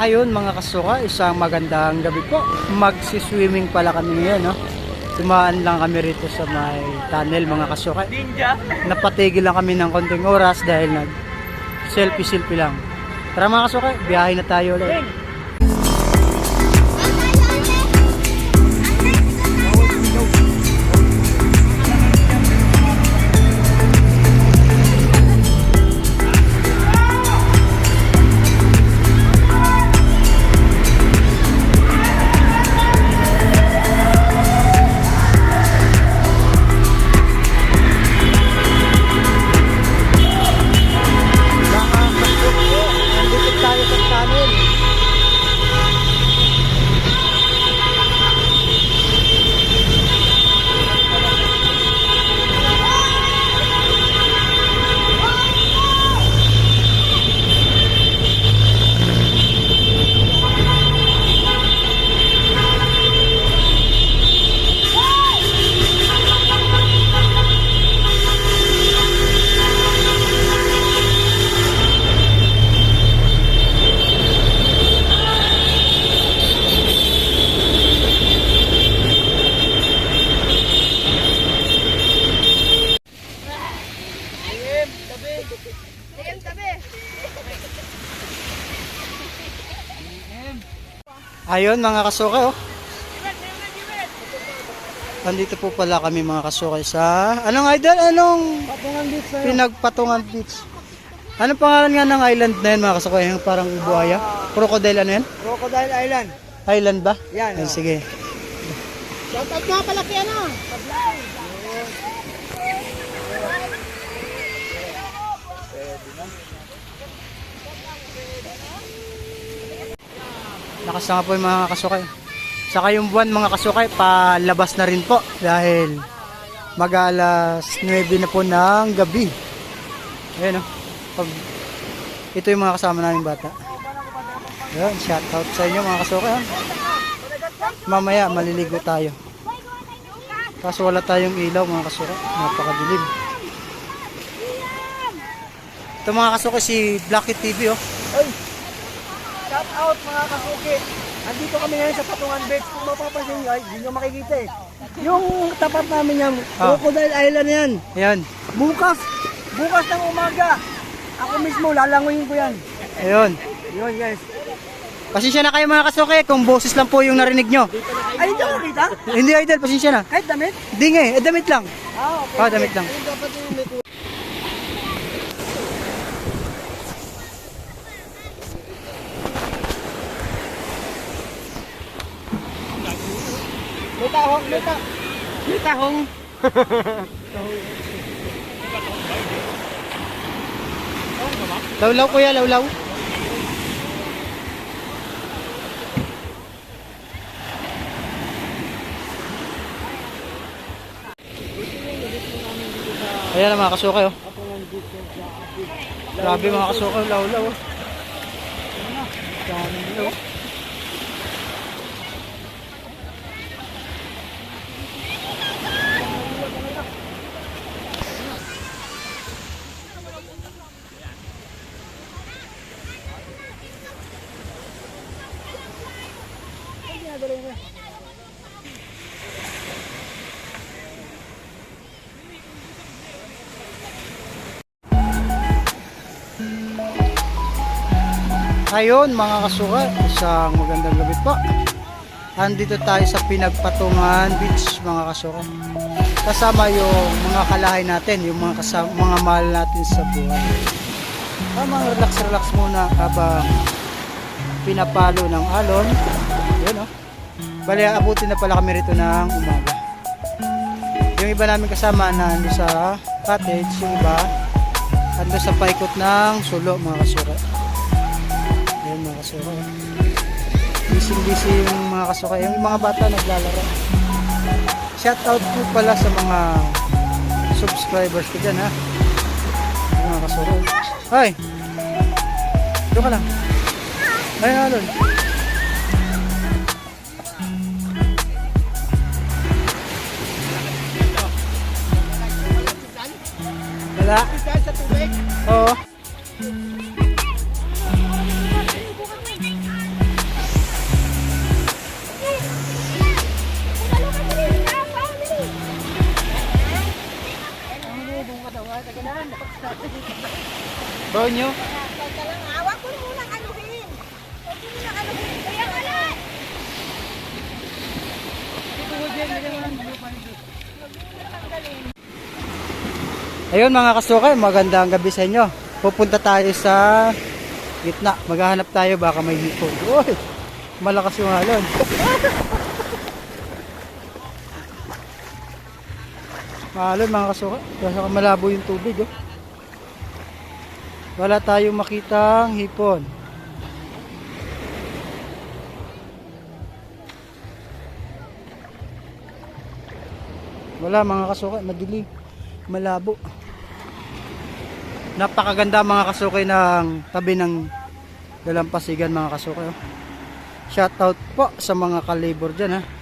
Ayun mga kasuka, isang magandang gabi po. Magsiswimming pala kami ngayon, no? Tumaan lang kami rito sa may tunnel mga kasuka. Ninja. Napatigil lang kami ng konting oras dahil nag selfie-selfie lang. Tara mga kasuka, biyahe na tayo ulit. Ayun mga kasuka oh. Andito po pala kami mga kasuka sa anong idol? Anong Patungan beach na pinagpatungan beach? Ano pangalan nga ng island na yun mga kasuka? Yung parang buhaya? Crocodile ano yan? Crocodile Island. Island ba? Yan, Ay, oh. sige. Shoutout nga pala kay ano. Lakas na po yung mga kasukay. Saka yung buwan mga kasukay, palabas na rin po dahil mag alas 9 na po ng gabi. Ayan o. Pag, ito yung mga kasama namin bata. Ayan, shout out sa inyo mga kasukay. ha. Mamaya maliligo tayo. Kaso wala tayong ilaw mga kasukay. Napakadilim. Ito mga kasukay si Blacky TV oh. Ay! Out mga kasuki. Andito kami ngayon sa Patungan Beach. Kung mapapansin nyo, ay, hindi nyo makikita eh. Yung tapat namin yan, Ah. Crocodile Island yan. Ayan. Bukas, bukas ng umaga. Ako mismo, lalangoyin ko yan. Ayun. Yun guys. Pasensya na kayo mga kasuke kung boses lang po yung narinig nyo. Ay, hindi ako kita. Hindi idol, pasensya na. Kahit damit. Hindi nga eh, eh, damit lang. Ah, okay. Ah, damit lang. Ayun dapat yung kulay. May tahong, may ta may tahong. Lawlaw kuya, lawlaw. Ayan mga kasuke oh. Grabe mga kasuke, lawlaw oh. Ilaw. Ayun mga kasuka, isang magandang gabi po. Andito tayo sa Pinagpatungan Beach mga kasuka. Kasama yung mga kalahay natin, yung mga kasama, mga mahal natin sa buhay. Tamang relax-relax muna habang pinapalo ng alon. Yun oh. Bali, abutin na pala kami rito ng umaga. Yung iba namin kasama na ando sa cottage, yung iba ando sa paikot ng sulo mga kasuka. Ayun mga kasuka. Busy busy yung mga kasuka. Yung mga bata naglalaro. Shout out po pala sa mga subscribers ko dyan ha. Yung mga kasuka. Hoy! Doon ka lang. Ay, halon. Wala. Sa tubig? Oo. Bawa nyo? Awak ko muna kaluhin. Huwag mo muna kaluhin. Kaya ka lang. Ito mo dyan, Ayun mga kasukay, magandang gabi sa inyo. Pupunta tayo sa gitna. Maghahanap tayo baka may hipon. Uy, malakas yung halon. Mahalon mga kasukay. Kasi malabo yung tubig. Oh. Wala tayong makitang hipon. Wala mga kasukay, madilim, malabo. Napakaganda mga kasukay ng tabi ng dalampasigan mga kasukay. Oh. Shout out po sa mga kalibor dyan ha.